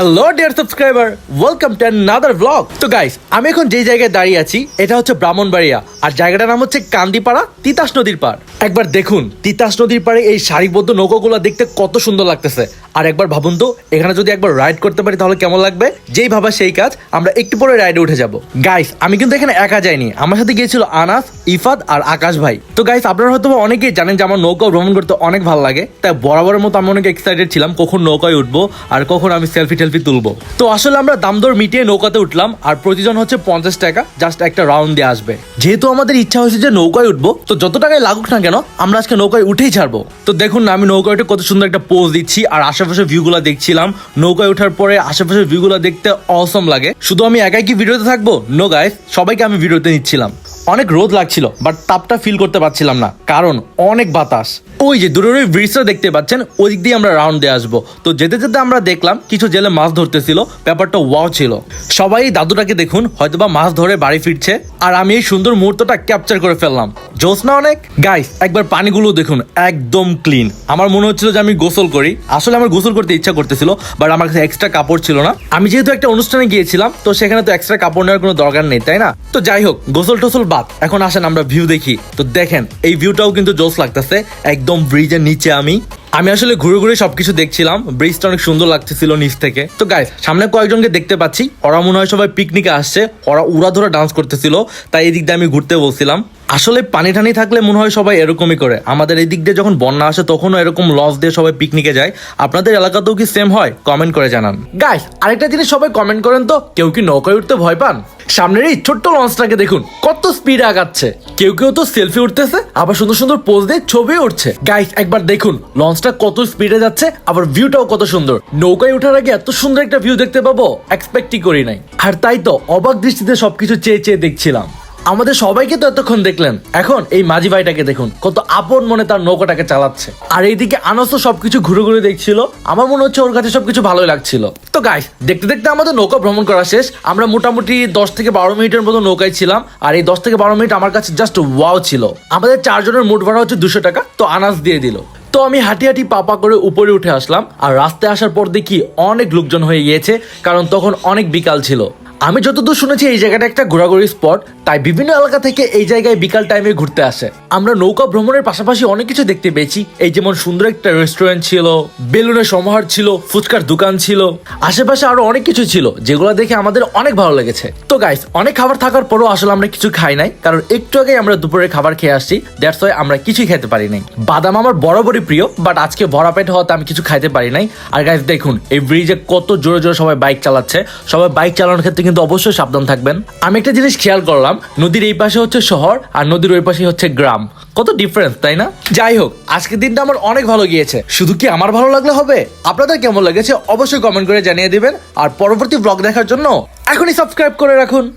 Hello dear subscriber welcome to another blog তো guys আমি এখন যে জায়গায় দাঁড়িয়ে আছি, এটা হচ্ছে ব্রাহ্মণবাড়িয়া। আর জায়গাটার নাম হচ্ছে কান্দিপাড়া তিতাস নদীর পাড়। একবার দেখুন, তিতাস নদীর পাড়ে এই সারিবদ্ধ নৌকাগুলো দেখতে কত সুন্দর লাগতেছে। আর একবার ভাবুন তো, এখানে যদি একবার রাইড করতে পারি তাহলে কেমন লাগবে? যেই ভাবা সেই কাজ, আমরা একটু পরে রাইডে উঠে যাব। গাইস আমি কিন্তু এখানে একা যাইনি। আমার সাথে গিয়েছিল আনাস ইফাদ আর আকাশ ভাই। তো গাইস আপনারা হয়তো অনেকেই জানেন যে আমার নৌকা ভ্রমণ করতে অনেক ভালো লাগে। তাই বরাবরের মতো আমি অনেক এক্সাইটেড ছিলাম কখন নৌকায় উঠবো আর কখন আমি সেলফি তুলবো। তো আসলে আমরা দামদর মিটিয়ে নৌকাতে উঠলাম, আর প্রতিজন হচ্ছে পঞ্চাশ টাকা জাস্ট একটা রাউন্ড দিয়ে আসবে। যেহেতু আমাদের ইচ্ছা হয়েছে যে নৌকায় উঠবো, তো যত টাকায় লাগুক না কেন, আমরা আজকে নৌকায় উঠেই ছাড়বো। তো দেখুন আমি নৌকায় উঠে কত সুন্দর একটা পোজ দিচ্ছি, আর আশেপাশে ভিউগুলো দেখছিলাম। নৌকায় ওঠার পরে আশেপাশের ভিউগুলো দেখতে অসম লাগে। শুধু আমি একাই কি ভিডিওতে থাকব? নো গাইস সবাইকে আমি ভিডিওতে নিচ্ছিলাম। অনেক রোদ লাগছিল বাট তাপটা ফিল করতে পারছিলাম না, কারণ অনেক বাতাস। ওই যে দূরের ওই ব্রিজটা দেখতে পাচ্ছেন, ওই দিক দিয়ে আমরা রাউন্ড দিয়ে আসব। তো যেতে যেতে আমরা দেখলাম, কিছু জেলে মাছ ধরতেছিল, ব্যাপারটা ওয়াও ছিল। সবাই দাদুটাকে দেখুন, হয়তোবা মাছ ধরে বাড়ি ফিরছে, আর আমি এই সুন্দর মুহূর্তটা ক্যাপচার করে ফেললাম। জোস না অনেক? গাইস একবার পানিগুলো দেখুন, একদম ক্লিন আমার মনে হচ্ছিল যে আমি গোসল করি। আসলে আমার গোসল করতে ইচ্ছা করতেছিল বাট আমার কাছে এক্সট্রা কাপড় ছিল না। আমি যেহেতু একটা অনুষ্ঠানে গিয়েছিলাম, তো সেখানে তো এক্সট্রা কাপড় নেওয়ার কোনো দরকার নেই, তাই না? তো যাই হোক গোসল টোসল বাদ। এখন আসেন আমরা ভিউ দেখি। তো দেখেন, এই ভিউটাও কিন্তু জোস লাগতেছে। একদম ব্রিজের নিচে আমি। আমি আসলে ঘুরে ঘুরে সবকিছু দেখছিলাম। ব্রিজটা অনেক সুন্দর লাগতেছিল নিচ থেকে। তো গাইজ সামনে কয়েকজনকে দেখতে পাচ্ছি। ওরা মনে হয় সবাই পিকনিকে আসছে। ওরা উড়া ধরে ডান্স করতেছিল। তাই এদিক দিক দিয়ে আমি ঘুরতে বলছিলাম। আসলে পানি টানি থাকলে মনে হয় সবাই এরকমই করে। আমাদের এই দিক দিয়ে যখন বন্যা আসে তখনও এরকম লস দিয়ে সবাই পিকনিকে যায়। আপনাদের এলাকাতেও কি সেম হয়? কমেন্ট করে জানান। গাইস আরেকটা জিনিস সবাই কমেন্ট করেন তো, কেউ কি নৌকায় উঠতে ভয় পান? সামনের এই ছোট্ট লঞ্চটাকে দেখুন, কত স্পিডে আগাচ্ছে। কেউ কেউ তো সেলফি উঠতেছে, আবার সুন্দর সুন্দর পোজ দিয়ে ছবি উঠছে। গাইস একবার দেখুন লঞ্চটা কত স্পিডে যাচ্ছে, আবার ভিউটাও কত সুন্দর। নৌকায় ওঠার আগে এত সুন্দর একটা ভিউ দেখতে পাবো এক্সপেক্টই করি নাই। আর তাই তো, অবাক দৃষ্টিতে সবকিছু চেয়ে চেয়ে দেখছিলাম। আমাদের সবাইকে তো এতক্ষণ দেখলেন। এখন এই মাঝি ভাইটাকে দেখুন, কত আপন মনে তার নৌকাটাকে চালাচ্ছে। আর এইদিকে আনস তো সবকিছু ঘুরে ঘুরে দেখছিল, আমার মনে হচ্ছে ওর কাছে সবকিছু ভালোই লাগছিল। তো গাইস দেখতে দেখতে আমাদের নৌকা ভ্রমণ করা শেষ। আমরা মোটামুটি দশ থেকে বারো মিনিটের মতো নৌকায় ছিলাম, আর এই দশ থেকে বারো মিনিট আমার কাছে জাস্ট ওয়াও ছিল। আমাদের চারজনের মোট ভাড়া হচ্ছে দুশো টাকা, তো আনাস দিয়ে দিল। তো আমি হাঁটি হাঁটি পাপা করে উপরে উঠে আসলাম, আর রাস্তায় আসার পর দেখি অনেক লোকজন হয়ে গিয়েছে, কারণ তখন অনেক বিকাল ছিল। আমি যতদূর শুনেছি, এই জায়গাটা একটা ঘোরাঘুরি স্পট, তাই বিভিন্ন এলাকা থেকে এই জায়গায় বিকাল টাইমে ঘুরতে আসে। আমরা নৌকা ভ্রমণের পাশাপাশি অনেক কিছু দেখতে পেয়েছি। এই যেমন সুন্দর একটা রেস্টুরেন্ট ছিল, বেলুনের সমাহার ছিল, ফুচকার দোকান ছিল, আশেপাশে আরও অনেক কিছু ছিল, যেগুলো দেখে আমাদের অনেক ভালো লেগেছে। তো গাইস অনেক খাবার থাকার পরও আসলে আমরা কিছু খাই নাই, কারণ একটু আগে আমরা দুপুরে খাবার খেয়ে আসছি দ্যাটস ওয়াই আমরা কিছুই খেতে পারি নাই। বাদাম আমার বরাবরই প্রিয় বাট আজকে ভরা পেট হওয়াতে আমি কিছু খাইতে পারি নাই। আর গাইস দেখুন, এই ব্রিজে কত জোরে জোরে সবাই বাইক চালাচ্ছে। সবাই বাইক চালানোর ক্ষেত্রে কিন্তু অবশ্যই সাবধান থাকবেন। আমি একটা জিনিস খেয়াল করলাম, নদীর এই পাশে হচ্ছে শহর আর নদীর ওই পাশে হচ্ছে গ্রাম। কত ডিফারেন্স তাই না? যাই হোক, আজকের দিনটা আমার অনেক ভালো গিয়েছে। শুধু কি আমার ভালো লাগলে হবে? আপনাদের কেমন লেগেছে অবশ্যই কমেন্ট করে জানিয়ে দিবেন। আর পরবর্তী ব্লগ দেখার জন্য এখনই সাবস্ক্রাইব করে রাখুন।